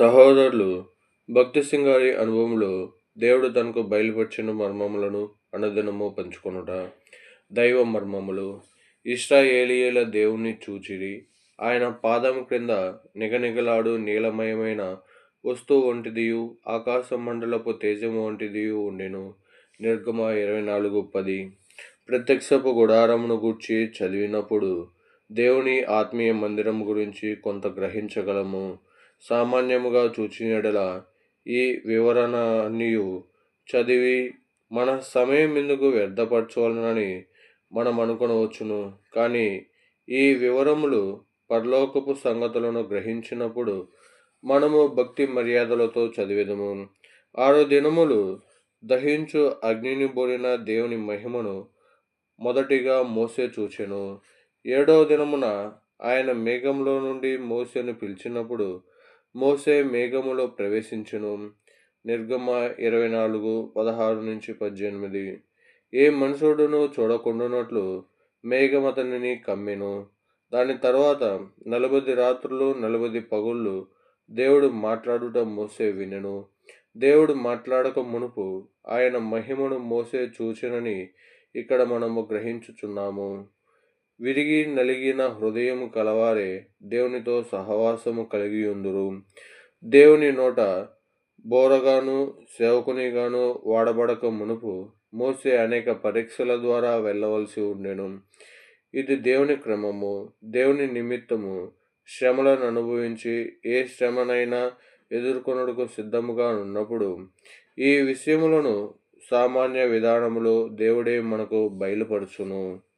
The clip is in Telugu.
సహోదరులు భక్తి సింగారి అనుభవంలో దేవుడు తనకు బయలుపరిచిన మర్మములను అనదినము పంచుకొనుట దైవ మర్మములు. ఇస్రాయేలీయుల దేవుని చూచిరి. ఆయన పాదం క్రింద నిగనిగలాడు నీలమయమైన వస్తువు వంటిదియు ఆకాశ మండలపు తేజము వంటిదియు ఉండెను. నిర్గమ ఇరవై నాలుగు పది. ప్రత్యక్షపు గుడారమును గూర్చి చదివినప్పుడు దేవుని ఆత్మీయ మందిరం గురించి కొంత గ్రహించగలము. సామాన్యముగా చూచినడల ఈ వివరణ చదివి మన సమయం ఎందుకు వ్యర్థపరచవలనని మనం అనుకొనవచ్చును కానీ ఈ వివరములు పరలోకపు సంగతులను గ్రహించినప్పుడు మనము భక్తి మర్యాదలతో చదివేదము. ఆరు దినములు దహించు అగ్నిని బోలిన దేవుని మహిమను మొదటిగా మోసే చూచెను. ఏడవ దినమున ఆయన మేఘంలో నుండి మోసేను పిలిచినప్పుడు మోసే మేఘములో ప్రవేశించును. నిర్గమ ఇరవై నాలుగు పదహారు నుంచి పద్దెనిమిది. ఏ మనుషుడును చూడకుండానట్లు మేఘం అతనిని కమ్మెను. దాని తర్వాత నలభై రాత్రులు నలభై పగుళ్ళు దేవుడు మాట్లాడుట మోసే వినెను. దేవుడు మాట్లాడక మునుపు ఆయన మహిమను మోసే చూచినని ఇక్కడ మనము గ్రహించుచున్నాము. విరిగి నలిగిన హృదయము కలవారే దేవునితో సహవాసము కలిగి ఉందురు దేవుని నోట బోరగాను సేవకునిగాను వాడబడక మునుపు మోసే అనేక పరీక్షల ద్వారా వెళ్ళవలసి ఉండెను. ఇది దేవుని క్రమము దేవుని నిమిత్తము. శ్రమలను అనుభవించి ఏ శ్రమనైనా ఎదుర్కొనుటకు సిద్ధముగా ఉన్నప్పుడు ఈ విషయములను సామాన్య విధానములో దేవుడే మనకు బయలుపరచును.